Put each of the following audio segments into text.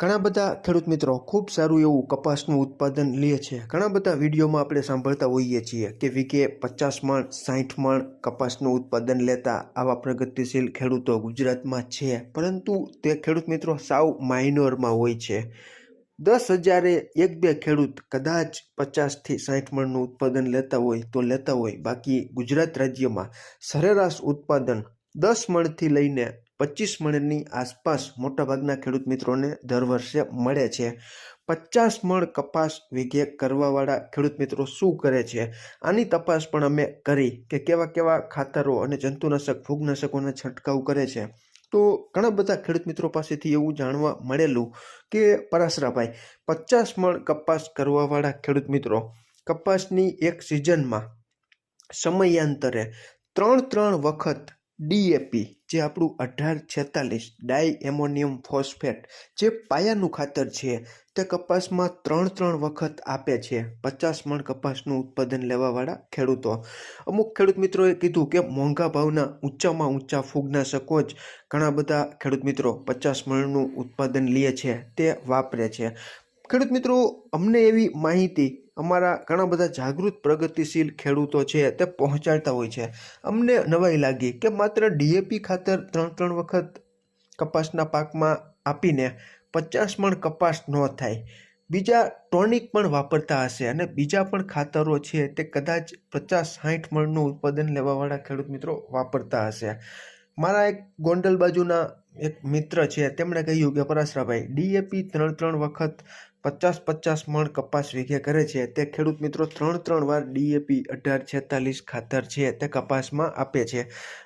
ઘણા બધા ખેડૂત મિત્રો ખૂબ સારું એવું કપાસનું ઉત્પાદન લે છે. ઘણા બધા વિડીયોમાં આપણે સાંભળતા હોઈએ છીએ કે વીકે પચાસ મણ સાઠ મણ કપાસનું ઉત્પાદન લેતા આવા પ્રગતિશીલ ખેડૂતો ગુજરાતમાં છે. પરંતુ તે ખેડૂત મિત્રો સાવ માઇનોરમાં હોય છે. દસ હજારે એક બે ખેડૂત કદાચ પચાસથી સાઠ મણનું ઉત્પાદન લેતા હોય તો લેતા હોય. બાકી ગુજરાત રાજ્યમાં સરેરાશ ઉત્પાદન દસ મણથી લઈને પચીસ મણની આસપાસ મોટાભાગના ખેડૂત મિત્રોને દર વર્ષે મળે છે. પચાસ મણ કપાસ વિઘે કરવાવાળા ખેડૂત મિત્રો શું કરે છે? આની તપાસ પણ અમે કરી કે કેવા કેવા ખાતરો અને જંતુનાશક ફૂગનાશકોનો છંટકાવ કરે છે. તો ઘણા બધા ખેડૂત મિત્રો પાસેથી એવું જાણવા મળેલું કે પરાસરાભાઈ પચાસ મણ કપાસ કરવાવાળા ખેડૂત મિત્રો, કપાસની એક સિઝનમાં સમયાંતરે ત્રણ ત્રણ વખત ડીએપી જે આપણું અઢાર છેતાલીસ ડાય એમોનિયમ ફોસ્ફેટ, જે પાયાનું ખાતર છે, તે કપાસમાં ત્રણ ત્રણ વખત આપે છે. પચાસ મણ કપાસનું ઉત્પાદન લેવાવાળા ખેડૂતો. અમુક ખેડૂત મિત્રોએ કીધું કે મોંઘા ભાવના ઊંચામાં ઊંચા ફૂગનાશકો જ ઘણા બધા ખેડૂત મિત્રો પચાસ મણનું ઉત્પાદન લે છે, તે વાપરે છે. ખેડૂત મિત્રો, અમને એવી માહિતી અમારા ઘણા બધા જાગૃત, પ્રગતિશીલ ખેડૂતો છે તે પહોંચાડતા હોય છે. અમને નવાઈ લાગી કે માત્ર ડીએપી ખાતર ત્રણ ત્રણ વખત કપાસના પાકમાં આપીને પચાસ મણ કપાસ ન થાય. બીજા ટોનિક પણ વાપરતા હશે અને બીજા પણ ખાતરો છે તે કદાચ પચાસ સાઠ મણનું ઉત્પાદન લેવાવાળા ખેડૂત મિત્રો વાપરતા હશે. મારા એક ગોંડલ બાજુના એક મિત્ર છે, તેમણે કહ્યું કે, પરાશરાભાઈ ડીએપી ત્રણ ત્રણ વખત પચાસ પચાસ મણ કપાસ વીઘે કરે છે. તે ખેડૂત મિત્રો ત્રણ ત્રણ વાર ડીએપી અઢાર છેતાલીસ ખાતર છે તે કપાસમાં આપે છે.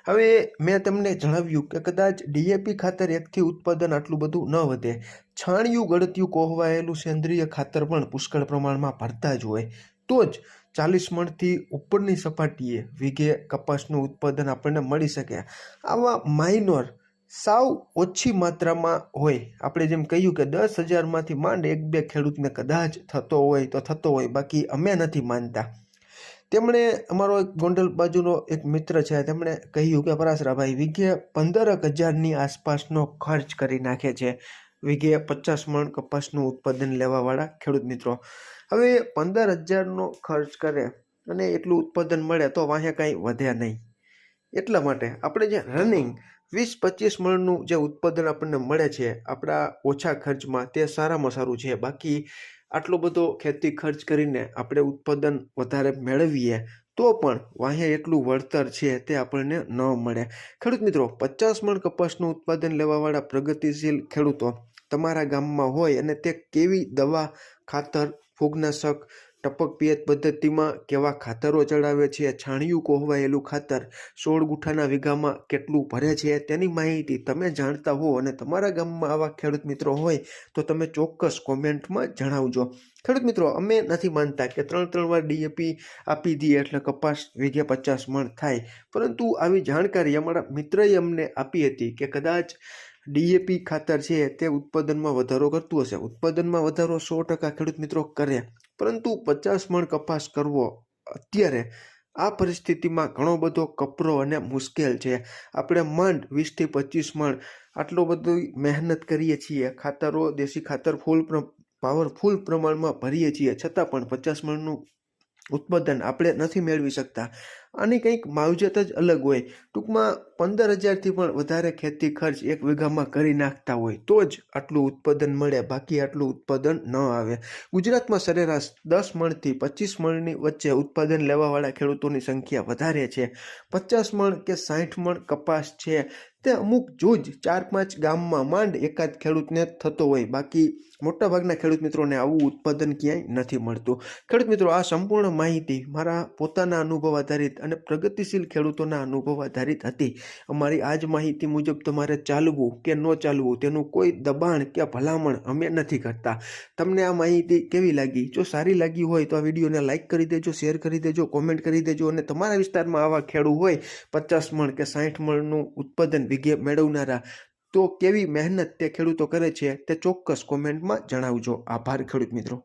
હવે મેં તમને જણાવ્યું કે કદાચ ડીએપી ખાતર એકથી ઉત્પાદન આટલું બધું ન વધે. છાણિયું ગળતિયું કોહવાયેલું સેન્દ્રિય ખાતર પણ પુષ્કળ પ્રમાણમાં ભરતા જ હોય. તો જ ચાલીસ મણથી ઉપરની સપાટીએ વીઘે કપાસનું ઉત્પાદન આપણને મળી શકે. આવા માઇનોર સાવ ઓછી માત્રામાં હોય. આપણે જેમ કહ્યું કે દસ હજારમાંથી માંડ એક બે ખેડૂતને કદાચ થતો હોય તો થતો હોય, બાકી અમે નથી માનતા. તેમણે અમારો એક ગોંડલ બાજુનો એક મિત્ર છે, તેમણે કહ્યું કે પરાસરાભાઈ વીઘે પંદરક હજારની આસપાસનો ખર્ચ કરી નાખે છે. વીઘે પચાસ મણ કપાસનું ઉત્પાદન લેવાવાળા ખેડૂત મિત્રો. હવે પંદર હજારનો ખર્ચ કરે અને એટલું ઉત્પાદન મળે તો વાંહે કાંઈ વધે નહીં. એટલા માટે આપણે જે રનિંગ વીસ પચીસ મણનું જે ઉત્પાદન આપણને મળે છે, આપણા ઓછા ખર્ચમાં તે સારામાં સારું છે. બાકી આટલો બધો ખેતી ખર્ચ કરીને આપણે ઉત્પાદન વધારે મેળવીએ, તો પણ વાહે એટલું વળતર છે તે આપણને ન મળે. ખેડૂત મિત્રો, પચાસ મણ કપાસનું ઉત્પાદન લેવાવાળા પ્રગતિશીલ ખેડૂતો તમારા ગામમાં હોય અને તે કેવી દવા, ખાતર, ફૂગનાશક ટપક પિયત પદ્ધતિમાં કેવા ખાતરો ચડાવે છે, છાણિયું કોહવાયેલું ખાતર, સોળ ગુઠાના વીઘામાં કેટલું ભરે છે, તેની માહિતી તમે જાણતા હો અને તમારા ગામમાં આવા ખેડૂત મિત્રો હોય તો તમે ચોક્કસ કોમેન્ટમાં જણાવજો. ખેડૂત મિત્રો, અમે નથી માનતા કે ત્રણ ત્રણ વાર ડીએપી આપી દઈએ એટલે કપાસ વીઘે પચાસ મણ થાય. પરંતુ આવી જાણકારી અમારા મિત્રએ અમને આપી હતી કે કદાચ ડીએપી ખાતર છે તે ઉત્પાદનમાં વધારો કરતું હશે. ઉત્પાદનમાં વધારો સો ટકા ખેડૂત મિત્રો કરે. પરંતુ પચાસ મણ કપાસ કરવો અત્યારે આ પરિસ્થિતિમાં ઘણો બધો કપરો અને મુશ્કેલ છે. આપણે મંડ વીસથી પચીસ મણ આટલો બધો મહેનત કરીએ છીએ. ખાતરો, દેશી ખાતર, ફૂલ પાવરફુલ પ્રમાણમાં ભરીએ છીએ. છતાં પણ પચાસ મણનું ઉત્પાદન આપણે નથી મેળવી શકતા. આની કંઈક માવજત જ અલગ હોય. ટૂંકમાં પંદર હજારથી પણ વધારે ખેતી ખર્ચ એક વીઘામાં કરી નાખતા હોય તો જ આટલું ઉત્પાદન મળે. બાકી આટલું ઉત્પાદન ન આવે. ગુજરાતમાં સરેરાશ દસ મણથી પચીસ મણની વચ્ચે ઉત્પાદન લેવાવાળા ખેડૂતોની સંખ્યા વધારે છે. પચાસ મણ કે સાઠ મણ કપાસ છે. તે અમુક જૂજ ચાર પાંચ ગામમાં માંડ એકાદ ખેડૂતને થતો હોય. બાકી મોટાભાગના ખેડૂત મિત્રોને આવું ઉત્પાદન ક્યાંય નથી મળતું. ખેડૂત મિત્રો, આ સંપૂર્ણ માહિતી મારા પોતાના અનુભવ આધારિત અને પ્રગતિશીલ ખેડૂતોના અનુભવ આધારિત હતી. અમારી આ જ માહિતી મુજબ તમારે ચાલવું કે ન ચાલવું તેનું કોઈ દબાણ કે ભલામણ અમે નથી કરતા. તમને આ માહિતી કેવી લાગી? જો સારી લાગી હોય તો આ વિડીયોને લાઇક કરી દેજો, શેર કરી દેજો, કોમેન્ટ કરી દેજો અને તમારા વિસ્તારમાં આવા ખેડૂત હોય, પચાસ મણ કે સાઠ મણનું ઉત્પાદન વીઘે મેળવનારા. તો કેવી મહેનત તે ખેડૂતો કરે છે તે ચોક્કસ કોમેન્ટમાં જણાવજો. આભાર ખેડૂત મિત્રો.